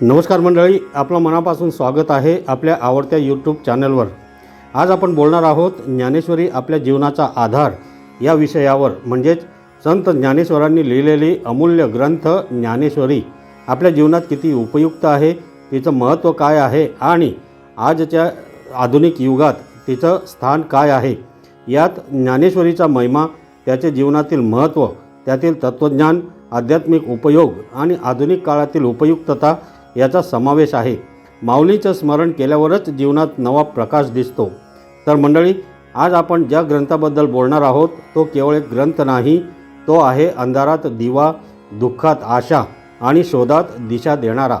नमस्कार मंडळी आपलं मनापासून स्वागत आहे आपल्या आवडत्या यूट्यूब चॅनलवर आज आपण बोलणार आहोत ज्ञानेश्वरी आपल्या जीवनाचा आधार या विषयावर. म्हणजेच संत ज्ञानेश्वरांनी लिहिलेली अमूल्य ग्रंथ ज्ञानेश्वरी आपल्या जीवनात किती उपयुक्त आहे तिचं महत्त्व काय आहे आणि आजच्या आधुनिक युगात तिचं स्थान काय आहे यात ज्ञानेश्वरीचा महिमा त्याचे जीवनातील महत्त्व त्यातील तत्त्वज्ञान आध्यात्मिक उपयोग आणि आधुनिक काळातील उपयुक्तता याचा समावेश आहे. माऊलीचं स्मरण केल्यावरच जीवनात नवा प्रकाश दिसतो. तर मंडळी आज आपण ज्या ग्रंथाबद्दल बोलणार आहोत तो केवळ एक ग्रंथ नाही तो आहे अंधारात दिवा दुःखात आशा आणि शोधात दिशा देणारा.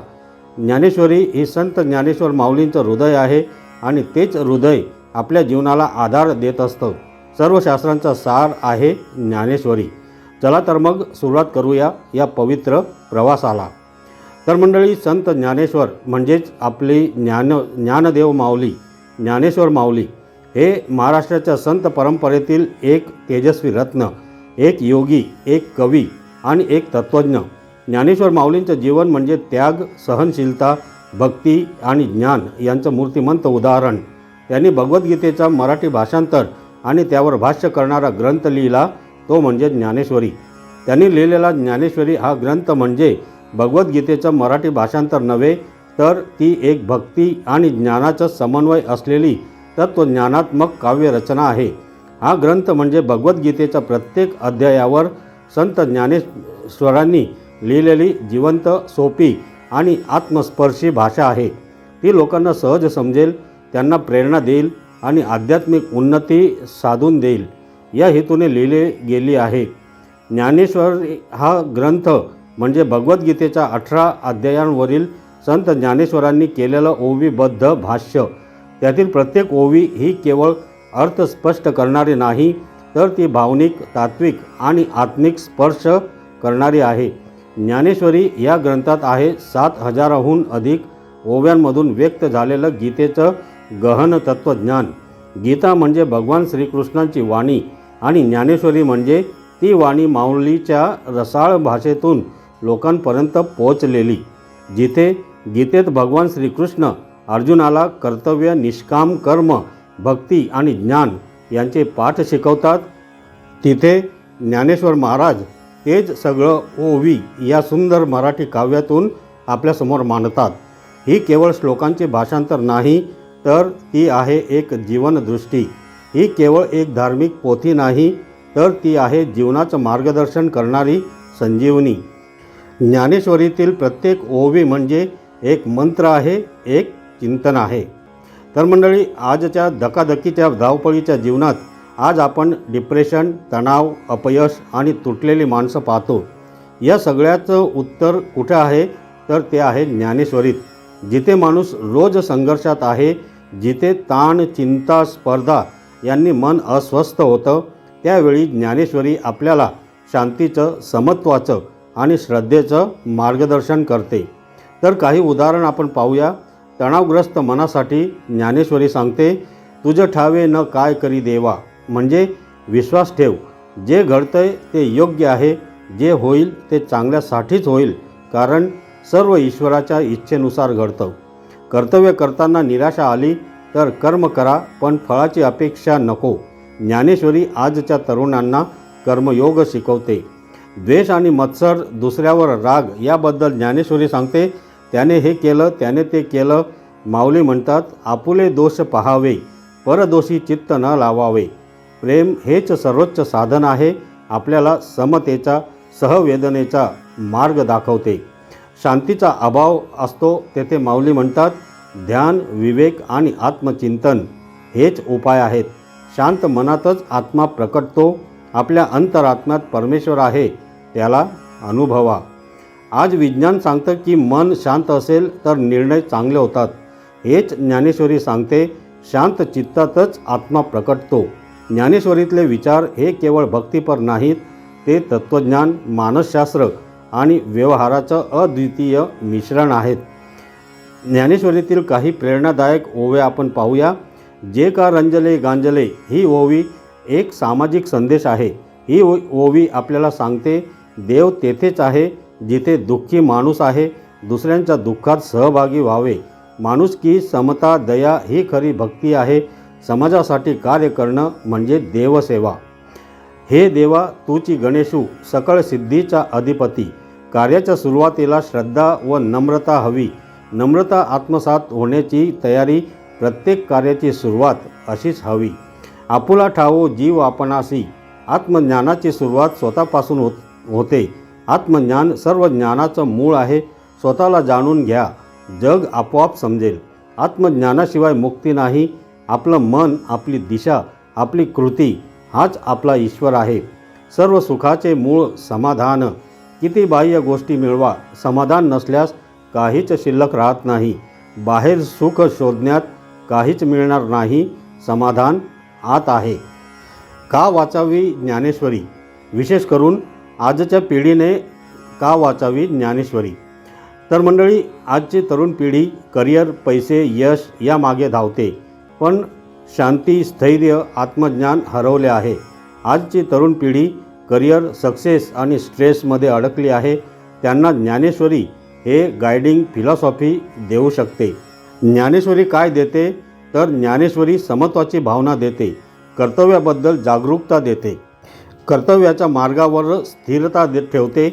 ज्ञानेश्वरी ही संत ज्ञानेश्वर माऊलींचं हृदय आहे आणि तेच हृदय आपल्या जीवनाला आधार देत असतं. सर्व शास्त्रांचा सार आहे ज्ञानेश्वरी. चला तर मग सुरुवात करूया या पवित्र प्रवासाला. तर मंडळी संत ज्ञानेश्वर म्हणजेच आपली ज्ञान ज्ञानदेव माऊली ज्ञानेश्वर माऊली हे महाराष्ट्राच्या संत परंपरेतील एक तेजस्वी रत्न एक योगी एक कवी आणि एक तत्त्वज्ञ ज्ञानेश्वर माऊलींचं जीवन म्हणजे त्याग सहनशीलता भक्ती आणि ज्ञान यांचं मूर्तिमंत उदाहरण. त्यांनी भगवद्गीतेचा मराठी भाषांतर आणि त्यावर भाष्य करणारा ग्रंथ लिहिला तो म्हणजे ज्ञानेश्वरी. त्यांनी लिहिलेला ज्ञानेश्वरी हा ग्रंथ म्हणजे भगवद्गीतेचं मराठी भाषांतर नव्हे तर ती एक भक्ती आणि ज्ञानाचा समन्वय असलेली तत्त्वज्ञानात्मक काव्यरचना आहे. हा ग्रंथ म्हणजे भगवद्गीतेच्या प्रत्येक अध्यायावर संत ज्ञानेश्वरांनी लिहिलेली जिवंत सोपी आणि आत्मस्पर्शी भाषा आहे. ती लोकांना सहज समजेल त्यांना प्रेरणा देईल आणि आध्यात्मिक उन्नती साधून देईल या हेतूने लिहिले गेली आहे. ज्ञानेश्वर हा ग्रंथ म्हणजे भगवद्गीतेच्या अठरा अध्यायांवरील संत ज्ञानेश्वरांनी केलेलं ओवीबद्ध भाष्य. त्यातील प्रत्येक ओवी ही केवळ अर्थ स्पष्ट करणारी नाही तर ती भावनिक तात्विक आणि आत्मिक स्पर्श करणारी आहे. ज्ञानेश्वरी या ग्रंथात आहे सात हजाराहून अधिक ओव्यांमधून व्यक्त झालेलं गीतेचं गहन तत्त्वज्ञान. गीता म्हणजे भगवान श्रीकृष्णांची वाणी आणि ज्ञानेश्वरी म्हणजे ती वाणी माऊलीच्या रसाळ भाषेतून लोकांपर्यंत पोचलेली जिथे गीतेत भगवान श्रीकृष्ण अर्जुनाला कर्तव्य निष्काम कर्म भक्ती आणि ज्ञान यांचे पाठ शिकवतात तिथे ज्ञानेश्वर महाराज तेच सगळं ओवी या सुंदर मराठी काव्यातून आपल्यासमोर मांडतात. ही केवळ श्लोकांचे भाषांतर नाही तर ती आहे एक जीवनदृष्टी ही केवळ एक धार्मिक पोथी नाही तर ती आहे जीवनाचं मार्गदर्शन करणारी संजीवनी. ज्ञानेश्वरीतील प्रत्येक ओवी म्हणजे एक मंत्र आहे एक चिंतन आहे. तर मंडळी आजच्या धकाधकीच्या धावपळीच्या जीवनात आज आपण डिप्रेशन तणाव अपयश आणि तुटलेली माणसं पाहतो. या सगळ्याचं उत्तर कुठं आहे? तर ते आहे ज्ञानेश्वरीत जिथे माणूस रोज संघर्षात आहे जिथे ताण चिंता स्पर्धा यांनी मन अस्वस्थ होतं त्यावेळी ज्ञानेश्वरी आपल्याला शांतीचं समत्वाचं आणि श्रद्धेचं मार्गदर्शन करते. तर काही उदाहरण आपण पाहूया. तणावग्रस्त मनासाठी ज्ञानेश्वरी सांगते तुझं ठावे न काय करी देवा. म्हणजे विश्वास ठेव. जे घडतंय ते योग्य आहे. जे होईल ते चांगल्यासाठीच होईल. कारण सर्व ईश्वराच्या इच्छेनुसार घडतं. कर्तव्य करताना निराशा आली तर कर्म करा पण फळाची अपेक्षा नको. ज्ञानेश्वरी आजच्या तरुणांना कर्मयोग शिकवते. द्वेष आणि मत्सर दुसऱ्यावर राग याबद्दल ज्ञानेश्वरी सांगते त्याने हे केलं त्याने ते केलं. माऊली म्हणतात आपुले दोष पहावे परदोषी चित्त न लावावे. प्रेम हेच सर्वोच्च साधन आहे आपल्याला समतेचा सहवेदनेचा मार्ग दाखवते. शांतीचा अभाव असतो तेथे माऊली म्हणतात ध्यान विवेक आणि आत्मचिंतन हेच उपाय आहेत. शांत मनातच आत्मा प्रकटतो. आपल्या अंतरात्म्यात परमेश्वर आहे. त्याला अनुभवा. आज विज्ञान सांगतं की मन शांत असेल तर निर्णय चांगले होतात. हेच ज्ञानेश्वरी सांगते शांत चित्तातच आत्मा प्रकटतो. ज्ञानेश्वरीतले विचार हे केवळ भक्तीपर नाहीत ते तत्त्वज्ञान मानसशास्त्र आणि व्यवहाराचं अद्वितीय मिश्रण आहेत. ज्ञानेश्वरीतील काही प्रेरणादायक ओव्या आपण पाहूया. जे का रंजले गांजले ही ओवी एक सामाजिक संदेश आहे. ही ओ ओवी आपल्याला सांगते देव तेथेच आहे जिथे दुःखी माणूस आहे दुसऱ्यांच्या दुःखात सहभागी व्हावे. माणुसकी समता दया ही खरी भक्ती आहे. समाजासाठी कार्य करणं म्हणजे देवसेवा. हे देवा तूची गणेशू सकळ सिद्धीचा अधिपती. कार्याच्या सुरुवातीला श्रद्धा व नम्रता हवी. नम्रता आत्मसात होण्याची तयारी प्रत्येक कार्याची सुरुवात अशीच हवी. आपुला ठावो जीव आपणासी. आत्मज्ञानाची सुरुवात स्वतःपासून होत होते. आत्मज्ञान सर्व ज्ञानाचं मूळ आहे. स्वतःला जाणून घ्या. जग आपोआप समजेल. आत्मज्ञानाशिवाय मुक्ती नाही. आपलं मन आपली दिशा आपली कृती हाच आपला ईश्वर आहे. सर्व सुखाचे मूळ समाधान. किती बाह्य गोष्टी मिळवा. समाधान नसल्यास काहीच शिल्लक राहत नाही. बाहेर सुख शोधण्यात काहीच मिळणार नाही. समाधान आत आहे. का वाचावी ज्ञानेश्वरी? विशेष करून आजच्या पिढीने का वाचावी ज्ञानेश्वरी? तर मंडळी आजची तरुण पिढी करिअर पैसे यश यामागे धावते. पण शांती स्थैर्य आत्मज्ञान हरवले आहे. आजची तरुण पिढी करिअर सक्सेस आणि स्ट्रेसमध्ये अडकली आहे. त्यांना ज्ञानेश्वरी हे गायडिंग फिलॉसॉफी देऊ शकते. ज्ञानेश्वरी काय देते? तर ज्ञानेश्वरी समत्वाची भावना देते. कर्तव्याबद्दल जागरूकता देते. कर्तव्याच्या मार्गावर स्थिरता दे ठेवते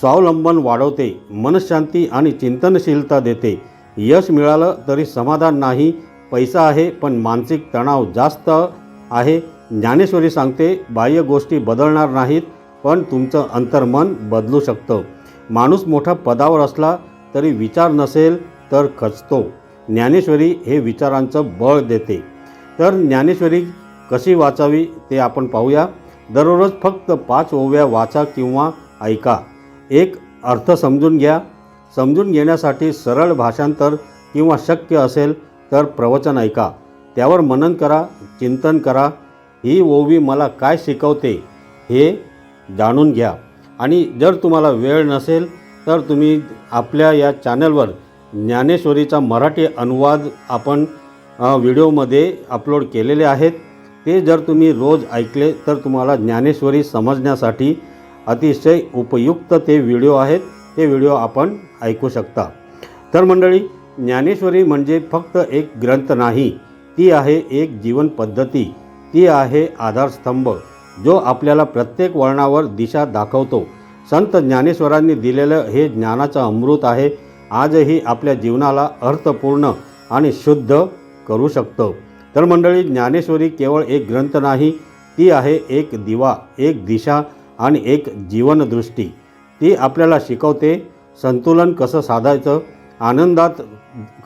स्वावलंबन वाढवते मनशांती आणि चिंतनशीलता देते. यश मिळालं तरी समाधान नाही पैसा आहे पण मानसिक तणाव जास्त आहे. ज्ञानेश्वरी सांगते बाह्य गोष्टी बदलणार नाहीत पण तुमचं अंतर्मन बदलू शकतं. माणूस मोठा पदावर असला तरी विचार नसेल तर खचतो. ज्ञानेश्वरी हे विचारांचं बळ देते. तर ज्ञानेश्वरी कशी वाचावी ते आपण पाहूया. दररोज फक्त पाच ओव्या वाचा किंवा ऐका. एक अर्थ समजून घ्या. समजून घेण्यासाठी सरळ भाषांतर किंवा शक्य असेल तर प्रवचन ऐका. त्यावर मनन करा चिंतन करा. ही ओवी मला काय शिकवते हे जाणून घ्या. आणि जर तुम्हाला वेळ नसेल तर तुम्ही आपल्या या चॅनलवर ज्ञानेश्वरीचा मराठी अनुवाद आपण व्हिडिओमध्ये अपलोड केलेले आहेत. ते जर तुम्ही रोज ऐकले तर तुम्हाला ज्ञानेश्वरी समजण्यासाठी अतिशय उपयुक्त ते व्हिडिओ आहेत. ते व्हिडिओ आपण ऐकू शकता. तर मंडळी ज्ञानेश्वरी म्हणजे फक्त एक ग्रंथ नाही. ती आहे एक जीवन पद्धती. ती आहे आधारस्तंभ जो आपल्याला प्रत्येक वळणावर दिशा दाखवतो. संत ज्ञानेश्वरांनी दिलेलं हे ज्ञानाचं अमृत आहे. आजही आपल्या जीवनाला अर्थपूर्ण आणि शुद्ध करू शकतं. तर मंडळी ज्ञानेश्वरी केवळ एक ग्रंथ नाही ती आहे एक दिवा एक दिशा आणि एक जीवनदृष्टी. ती आपल्याला शिकवते संतुलन कसं साधायचं आनंदात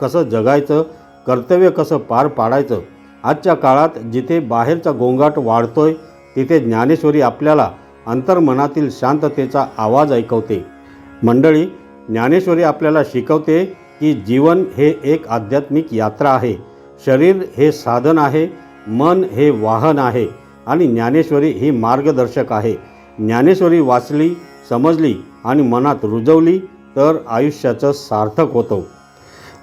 कसं जगायचं कर्तव्य कसं पार पाडायचं. आजच्या काळात जिथे बाहेरचा गोंगाट वाढतोय तिथे ज्ञानेश्वरी आपल्याला अंतर्मनातील शांततेचा आवाज ऐकवते. मंडळी ज्ञानेश्वरी आपल्याला शिकवते की जीवन हे एक आध्यात्मिक यात्रा आहे. शरीर हे साधन आहे मन हे वाहन आहे आणि ज्ञानेश्वरी ही मार्गदर्शक आहे. ज्ञानेश्वरी वाचली समजली आणि मनात रुजवली तर आयुष्याचं सार्थक होतं.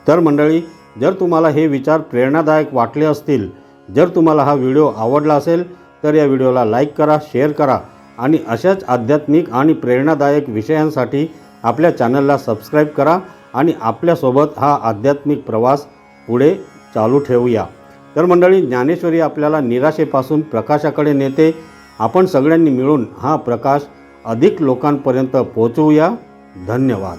तर मंडळी जर तुम्हाला हे विचार प्रेरणादायक वाटले असतील जर तुम्हाला हा व्हिडिओ आवडला असेल तर या व्हिडिओला लाईक करा शेअर करा आणि अशाच आध्यात्मिक आणि प्रेरणादायक विषयांसाठी आपल्या चॅनलला सबस्क्राईब करा आणि आपल्यासोबत हा आध्यात्मिक प्रवास पुढे चालू ठेवूया. तर मंडळी ज्ञानेश्वरी आपल्याला निराशेपासून प्रकाशाकडे नेते. आपण सगळ्यांनी मिळून हा प्रकाश अधिक लोकांपर्यंत पोहोचवूया. धन्यवाद.